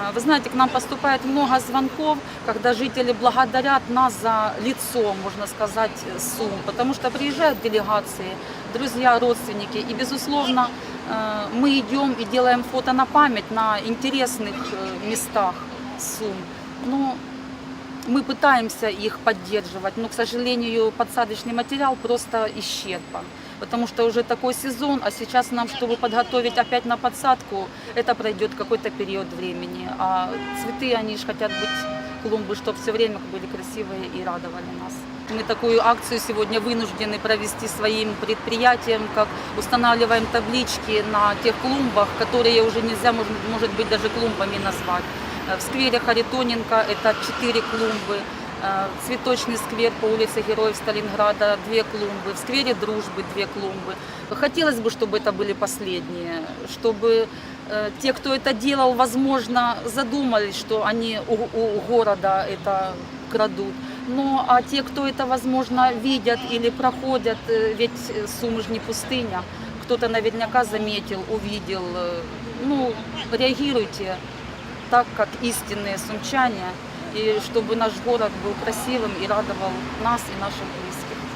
Э, Вы знаете, к нам поступает много звонков, когда жители благодарят нас за лицо, можно сказать, Сум, потому что приезжают делегации, друзья, родственники, и, безусловно, э, мы идем и делаем фото на память на интересных э, местах Сум. Ну, мы пытаемся их поддерживать, но, к сожалению, подсадочный материал просто исчерпан. Потому что уже такой сезон, а сейчас нам, чтобы подготовить опять на подсадку, это пройдет какой-то период времени. А цветы, они же хотят быть, клумбы, чтобы все время были красивые и радовали нас. Мы такую акцию сегодня вынуждены провести своим предприятием, как устанавливаем таблички на тех клумбах, которые уже нельзя, может, может быть, даже клумбами назвать. Э, В сквере Харитоненко это четыре клумбы, цветочный сквер по улице Героев Сталинграда две клумбы, в сквере Дружбы две клумбы. Хотелось бы, чтобы это были последние, чтобы э, те, кто это делал, возможно, задумались, что они у, у города это крадут. Ну, а те, кто это, возможно, видят или проходят, э, ведь э, Сумы же не пустыня, кто-то наверняка заметил, увидел, э, ну, реагируйте так, как истинные сумчане, и чтобы наш город был красивым и радовал нас и наших близких.